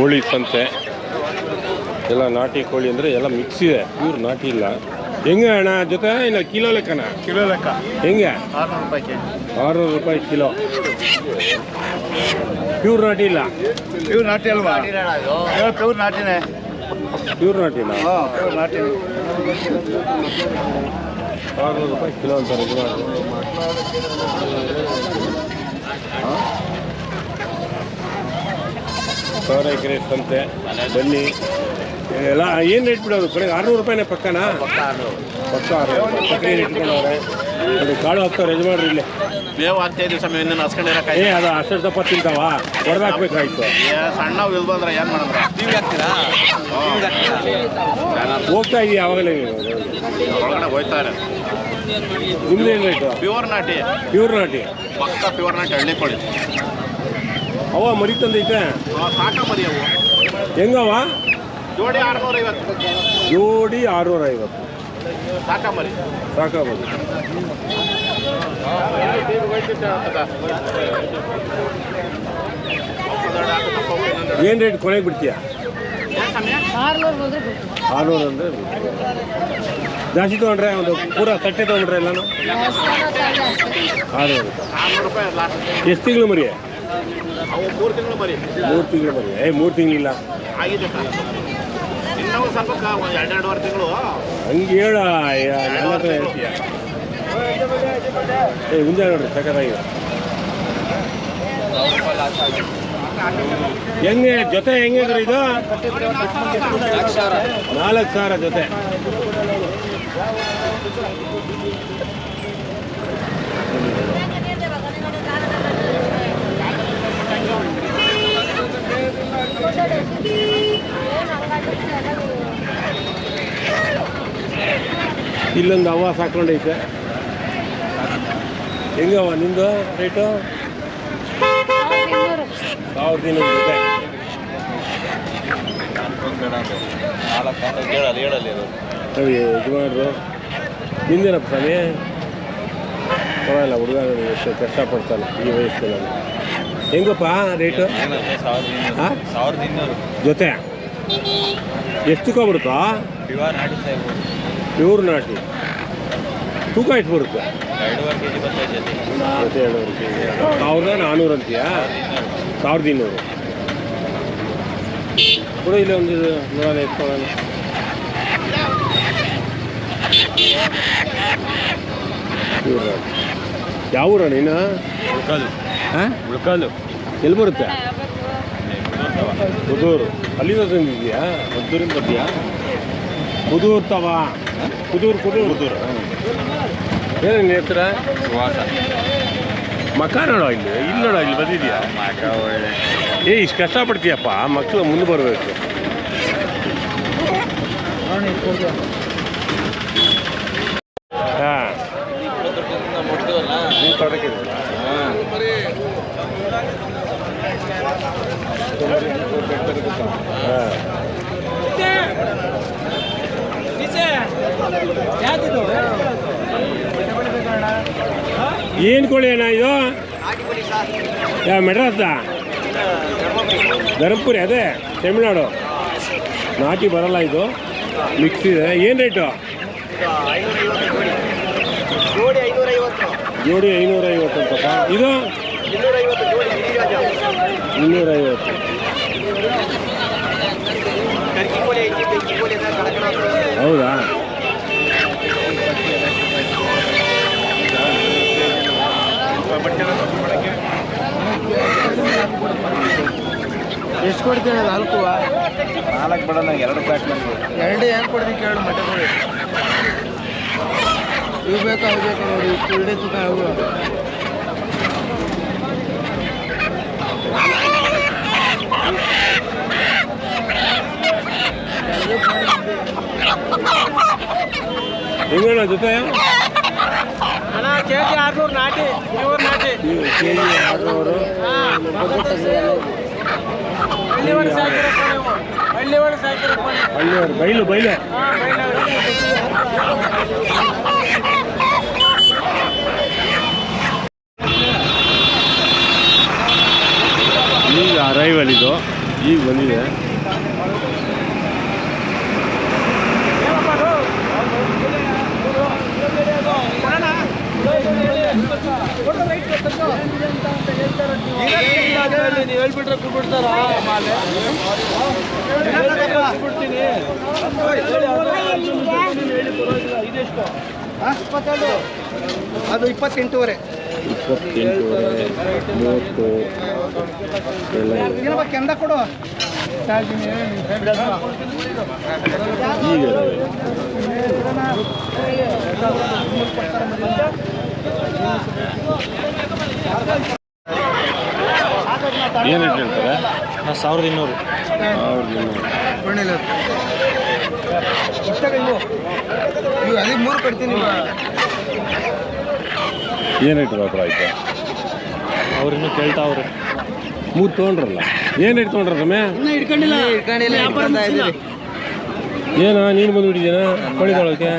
ಕೋಳಿ ಸಂತೆ ಎಲ್ಲ ನಾಟಿ ಕೋಳಿ ಅಂದರೆ ಎಲ್ಲ ಮಿಕ್ಸ್ ಇದೆ. ಪ್ಯೂರ್ ನಾಟಿ ಇಲ್ಲ. ಹೆಂಗೆ ಅಣ್ಣ ಜೊತೆ? ಇಲ್ಲ ಕಿಲೋ ಲೆಕ್ಕನ? ಕಿಲೋ ಲೆಕ್ಕ. ಹೆಂಗೆ? ಆರುನೂರು ರೂಪಾಯಿ ಕೆ ಜಿ ಆರುನೂರು ರೂಪಾಯಿ ಕಿಲೋ ಪ್ಯೂರ್ ನಾಟಿ ಇಲ್ಲ. ಪ್ಯೂರ್ ನಾಟಿ ಅಲ್ವಾ? ಪ್ಯೂರ್ ನಾಟಿನೇ. ಪ್ಯೂರ್ ನಾಟಿನ ಹಾಂ ಪ್ಯೂರ್ ನಾಟಿ. ಆರುನೂರು ರೂಪಾಯಿ ಕಿಲೋ ಅಂತಾರೆ. ಸಾವಿರ ಎಕರೆ ಸಂತೆ ಬನ್ನಿ. ಎಲ್ಲ ಏನು ರೇಟ್ ಬಿಡೋದು? ಕಡೆಗೆ ಆರುನೂರು ರೂಪಾಯಿನೇ ಪಕ್ಕನಾ? ಪಕ್ಕ ಆರು ರೂಪಾಯಿ. ಇಟ್ಕೊಂಡವ್ರೆ ಅದು ಕಾಳು ಹಾಕ್ತವ್ರೆ ಯಜಮಾನ್ರು ಇಲ್ಲಿ. ಮೇವು ಆಗ್ತಾ ಇದೀವಿ ಸಮಯ ಇನ್ನೇನು ಹಸ್ಕೊಂಡಿರಕ ಏ ಅದು ಅಷ್ಟು ದಪ್ಪ ತಿಂತಾವ? ಹೊಡೆದಾಕ್ಬೇಕಾಯ್ತು. ಸಣ್ಣ ಇಲ್ ಬಂದ್ರೆ ಏನ್ ಮಾಡಿದ್ರ? ಹೋಗ್ತಾ ಯಾವಾಗಲೇ ಒಳಗಡೆ ಹೋಯ್ತಾರೆ ನಿಮ್ದೇನು ರೇಟು ಪ್ಯೂರ್ ನಾಟಿ. ಪ್ಯೂರ್ ನಾಟಿ. ಪಕ್ಕ ಪ್ಯೂರ್ ನಾಟಿ ಹಳ್ಳಿ ಕೋಳಿ ಅವ ಮರಿ ತಂದೈತೆ. ಸಾಕ ಮರಿ ಅವು. ಹೆಂಗವ ಜೋಡಿ ಆರ್ನೂರ ಐವತ್ತು ಜೋಡಿ ಆರುನೂರ ಐವತ್ತು ಸಾಕ ಮರಿ. ಏನು ರೇಟ್ ಕೊನೆಗೆ ಬಿಡ್ತೀಯ? ಆರುನೂರು ಅಂದರೆ ಜಾಸ್ತಿ ತೊಗೊಂಡ್ರೆ ಒಂದು ಪೂರ ತಟ್ಟೆ ತೊಗೊಂಡ್ರೆ ಎಲ್ಲಾನು? ಆರುನೂರು ಆರ್ನೂರು ರೂಪಾಯಿ ಲಾಸ್ಟ್ ಎಷ್ಟು ತಿಂಗಳು ಮರಿ? ಅವು ಮೂರು ತಿಂಗಳು ಮರಿ ಮೂರು ತಿಂಗಳು ಮರಿ ಏ ಮೂರು ತಿಂಗಳಿಲ್ಲ. ಆಗಿದೆ ಸರ್. ಇನ್ನೂ ಒಂದ್ ಸ್ವಲ್ಪ ಕ- ಒಂದ್ ಎರಡೆರಡುವರೆ ತಿಂಗಳು. ಹಂಗೆ ಹೇಳ ನನ್ನ ಹತ್ರ ಹೇಳ್ತೀಯ ಏ ಮುಂದೆ ನೋಡ್ರಿ ಸಖತ್ತಾಗಿದೆ. ಹೆಂಗೆ ಜೊತೆ ಹೆಂಗೆ ಇದ್ರಿ ಇದು? ನಾಲ್ಕು ಸಾವಿರ ಜೊತೆ. ಇಲ್ಲೊಂದು ಅವ್ವ ಸಾಕೊಂಡೈತೆ ಹೆಂಗವ ನಿಂದು ರೇಟು ಸಾವಿರದ ಇನ್ನೂರು ಜೊತೆ ನೋಡಿ ಯಜಮಾನ್ರು. ನಿಂದೇನಪ್ಪ ಸ್ವಾಮಿ? ಪರವಾಗಿಲ್ಲ ಹುಡುಗ ಎಷ್ಟು ಕಷ್ಟಪಡ್ತಾನೆ ಈ ವಯಸ್ಸಿನಲ್ಲಿ. ಹೆಂಗಪ್ಪ ರೇಟು ಹಾಂ ಸಾವಿರದ ಇನ್ನೂರು. ಜೊತೆ? ಎಷ್ಟು ತೂಕ ಬರುತ್ತಾ? ಪ್ಯೂರ್ ನಾಟಿ ಸಾಹೇಬ್ ಪ್ಯೂರ್ ನಾಟಿ. ತೂಕ ಎಷ್ಟು ಬರುತ್ತೆ? ಎರಡೂವರೆ ಕೆ ಜಿ ಬರ್ತೈತೆ ಜೊತೆ ಎರಡೂವರೆ ಕೆ ಜಿ ಸಾವಿರದ ನಾನ್ನೂರು ಅಂತೀಯಾ? ಸಾವಿರದ ಇನ್ನೂರು. ಕೂಡ ಇಲ್ಲಿ ಒಂದು ನೋಡೋಣ ಎತ್ಕೊಳ್ಳೋಣ ಪ್ಯೂರ್ ನಾಟಿ. ಯಾವ ಊರ ನೀನು? ಉಳ್ಕಲ್ ಹಾಂ? ಎಲ್ಲಿ ಬರುತ್ತೆ? ಕುದೂರು ಅಲ್ಲಿಂದ ತಂದಿದ್ಯಾ ಮದ್ದೂರಿಂದ ಬರ್ತೀಯಾ ಕುದೂರು ತವ. ಕುದೂರು ಕುದೂರು ಕುದೂರು ಏನು ನಿನ್ನ ಹೆಸರ ಸುವಾಸ ಮಕ್ಕ ನೋಡೋ ಇಲ್ಲಿ? ಇಲ್ಲಿ ನೋಡೋ ಇಲ್ಲಿ ಬಂದಿದ್ಯಾ? ಒಳ್ಳೆ ಏ ಇಷ್ಟು ಕಷ್ಟಪಡ್ತೀಯಪ್ಪ. ಮಕ್ಕಳು ಮುಂದೆ ಬರಬೇಕು ಹಾಂ ನೀವು ತೋಟಕ್ಕಿದ್ದೀರಾ ಹಾಂ ಕೋಳಿ ಏನ ಇದು? ಯಾವ ಮೆಡ್ರಾಸ ಧರ್ಮಪುರಿ ಅದೇ ತಮಿಳ್ನಾಡು. ನಾಟಿ ಬರಲ್ಲ ಇದು. ಮಿಕ್ಸ್ ಇದೆ. ಏನು ರೇಟು ಜೋಡಿ ಐನೂರೈವತ್ತು. ಐನೂರ ಐವತ್ತು ಅಂತಪ್ಪ ಇದು? ಇನ್ನೂರೈವತ್ತು ಜೋಡಿ ಗಿರಿರಾಜ ಇನ್ನೂರೈವತ್ತು ಕರ್ಕಿ ಕೋಳಿ ಐತಿ ಬೆಂಕಿ ಕೋಳಿ ಅಂದ್ರೆ ಕಡಕನಾಥ ಹೌದಾ ಎಷ್ಟು ಕೊಡ್ತೀನಿ ನಾಲ್ಕು ನಾಲ್ಕು ಬೇಡ ನಂಗೆ ಎರಡು ಪ್ಯಾಕ್ ಮಾಡಿ ಎರಡು ಹೆಂಗೆ ಕೊಡ್ತೀನಿ ಕೇಳು ಮಟೆ ಕೋಳಿ ಇವು ಬೇಕು ಅವು ಬೇಕು ನೋಡಿ ಕುರುಡೆ ತೂಕ ಅವು. ಜೊತೆ? ಅಣ್ಣ ಕೆ ಜಿ ಆರ್ನೂರು ನಾಟಿ ನಾಟಿ. ಕೆ ಜಿ ಆರುನೂರು. ಹಳ್ಳಿವರೆಗೆ ಬೈಲು ಹಳ್ಳಿಯವರು ಬೈಲು ಈಗ ಅರೈವಲ್ ಇದು. ಈಗ ಬಂದಿದೆ. ಹೇಳ್ಬಿಟ್ರೆ ಕೊಟ್ಬಿಡ್ತಾರ ಅದು ಇಪ್ಪತ್ತೆಂಟೂವರೆ. ಏನಪ್ಪ ಕೆಂದ ಕೊಡು ಏನು ರೇಟ್ ಹೇಳ್ತಾರೆ? ಸಾವಿರದ ಇನ್ನೂರು. ಸಾವಿರದ ಇನ್ನೂರು. ಮೂರು ಕೊಡ್ತೀನಿ ಏನು ರೇಟ್ ಆಯ್ತಾ? ಅವ್ರಿನ್ನೂ ಕೇಳ್ತಾವ್ರೆ. ಮೂರು ತೊಗೊಂಡ್ರಲ್ಲ. ಏನು ರೇಟ್ ತೊಗೊಂಡ್ರ ಇದ್ದೀರಿ ಏನ ನೀನು ಬಂದುಬಿಟ್ಟಿದ್ದೀನ ಕೋಳಿ ತೊಗೊಳಕ್ಕೆ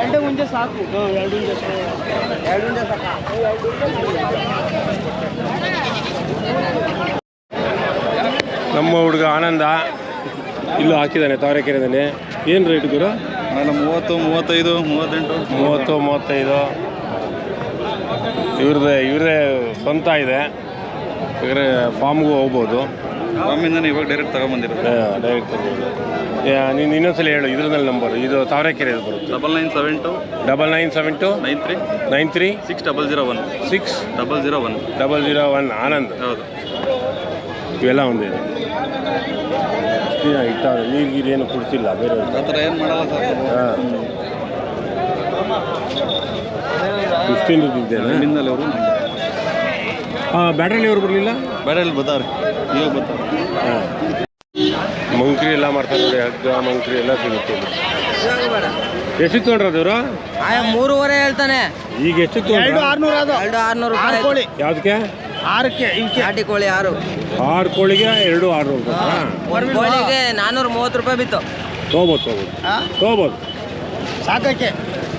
ಎರಡು ಮುಂಜೆ ಸಾಕು. ಎರಡು ಮುಂಜೆ ಎರಡು ಮುಂಜೆ ಸಾಕು. ನಮ್ಮ ಹುಡುಗ ಆನಂದ ಇಲ್ಲೂ ಹಾಕಿದ್ದಾನೆ ತಾವರೆಕೆರೆದಲ್ಲಿ. ಏನು ರೇಟ್ ಗುರು? ನಾನು ಮೂವತ್ತು ಮೂವತ್ತೈದು ಮೂವತ್ತೆಂಟು. ಮೂವತ್ತು ಮೂವತ್ತೈದು. ಇವ್ರದ್ದೇ ಇವರೇ ಸ್ವಂತ ಇದೆ. ಇವರೇ ಫಾರ್ಮ್ಗೂ ಹೋಗ್ಬೋದು. ಫಾರ್ಮಿಂದ ಇವಾಗ ಡೈರೆಕ್ಟ್ ತಗೊಂಬಂದಿರೋದು. ಡೈರೆಕ್ಟ್ ನೀನು ಇನ್ನೊಂದ್ಸಲ ಹೇಳು ಇದ್ರಲ್ಲಿ ನಂಬರ್ ಇದು ತಾವರೆಕೆರೆ ಬರುತ್ತೆ. Double nine seven two double nine seven two nine three nine three six double zero one six double zero one double zero one Anand. ಹೌದು. ಇವೆಲ್ಲ ಒಂದೇ. ಇಟ್ಟ ನೀರು ಗೀರು ಏನು ಕೊಡ್ತಿಲ್ಲ ಬೇರೆ ಆ ಥರ ಏನು ಮಾಡಲ್ಲ ಸರ್? ಹಾಂ. ಫಿಫ್ಟೀನ್ ಅವರು ಹಾಂ ಬ್ಯಾಟ್ರಲ್ಲಿ ಅವ್ರು ಬರಲಿಲ್ಲ? ಬ್ಯಾಟ್ರಲ್ಲಿ ಬರ್ತಾರೆ. ಇವಾಗ ಬರ್ತಾರೆ ಹಾಂ ಮಂಕ್ರಿ ಎಲ್ಲ ಮಾಡ್ತಾರೆ ನೋಡಿ ಹಗ್ಗ ಮಂಕ್ರಿ ಎಲ್ಲ ಸಿಗುತ್ತೆ. ಎಷ್ಟು ತೊಗೊಂಡ್ರ ಆಯಾ ಮೂರುವರೆ ಹೇಳ್ತಾನೆ. ಈಗ ಎಷ್ಟು ಎರಡು ಆರ್ನೂರು ಅದು. ಎರಡು ಆರ್ನೂರು ರೂಪಾಯಿ ಕೋಳಿ. ಯಾವ್ದಕ್ಕೆ? ಆರಕ್ಕೆ ಇವಕ್ಕೆ ನಾಟಿ ಕೋಳಿ ಆರು. ಆರು ಕೋಳಿಗೆ ಎರಡು ಆರು ಹಾಂ ಒಂದು ಕೋಳಿಗೆ ನಾನ್ನೂರ ಮೂವತ್ತು ರೂಪಾಯಿ ಬಿತ್ತು. ತೊಗೋಬೋದು ತೊಗೋಬೋದು. ತೊಗೋಬೋದು. ಸಾಕಕ್ಕೆ.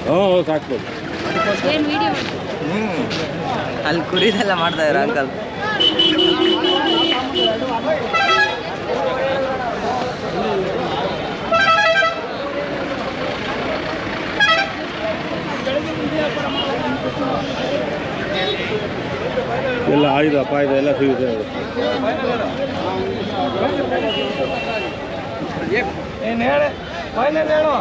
ಹ್ಞೂ ಸಾಕ್ಬೋದು. ಅಲ್ಲಿ ಕುರಿದೆಲ್ಲ ಮಾಡ್ತಾ ಇದ್ದಾರೆ ಅಂಕಲ್ ಎಲ್ಲ ಆಯುಧ ಅಪಾಯದ ಎಲ್ಲ ಸಿಗುತ್ತೆ ಏನು ಹೇಳಿ ಫೈನಲ್ ಹೇಳು.